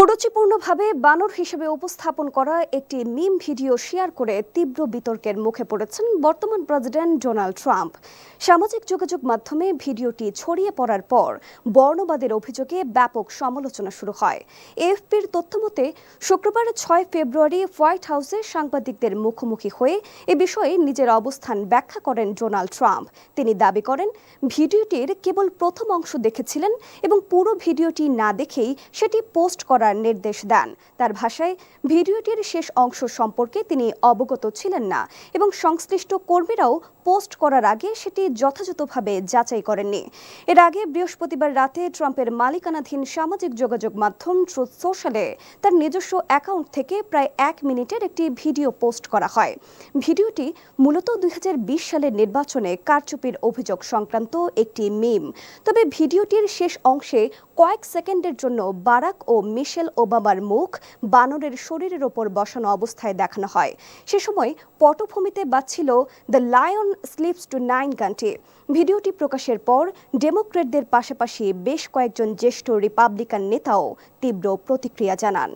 কুরুচিপূর্ণভাবে বানর হিসেবে উপস্থাপন করা একটি মিম ভিডিও শেয়ার করে তীব্র বিতর্কের মুখে পড়েছেন বর্তমান প্রেসিডেন্ট ডোনাল্ড ট্রাম্প। সামাজিক যোগাযোগ মাধ্যমে ভিডিওটি ছড়িয়ে পড়ার পর বর্ণবাদের অভিযোগে ব্যাপক সমালোচনা শুরু হয়। এএফপির তথ্যমতে শুক্রবার ছয় ফেব্রুয়ারি হোয়াইট হাউসে সাংবাদিকদের মুখোমুখি হয়ে এ বিষয়ে নিজের অবস্থান ব্যাখ্যা করেন ডোনাল্ড ট্রাম্প। তিনি দাবি করেন, ভিডিওটির কেবল প্রথম অংশ দেখেছিলেন এবং পুরো ভিডিওটি না দেখেই সেটি পোস্ট করার নির্দেশ দেন। তার ভাষায় ভিডিওটির শেষ অংশ সম্পর্কে তিনি অবগত ছিলেন না এবং সংশ্লিষ্ট কর্মীরাও পোস্ট করার আগে সেটি যথাযথভাবে যাচাই করেননি। এর আগে বৃহস্পতিবার রাতে ট্রাম্পের মালিকানাধীন সামাজিক যোগাযোগ মাধ্যম ট্রুথ সোশ্যালে তার নিজস্ব অ্যাকাউন্ট থেকে প্রায় এক মিনিটের একটি ভিডিও পোস্ট করা হয়। ভিডিওটি মূলত দুই হাজার বিশ সালের নির্বাচনে কারচুপির অভিযোগ সংক্রান্ত একটি মিম। তবে ভিডিওটির শেষ অংশে কয়েক সেকেন্ডের জন্য বারাক ও মিশেল ওবামার মুখ বানরের শরীরের ওপর বসানো অবস্থায় দেখানো হয়। সে সময় পটভূমিতে বাজছিল the lion sleeps tonight গানটি। ভিডিওটি প্রকাশের পর ডেমোক্রেটদের পাশাপাশি বেশ কয়েকজন জ্যেষ্ঠ রিপাবলিকান নেতাও তীব্র প্রতিক্রিয়া জানান।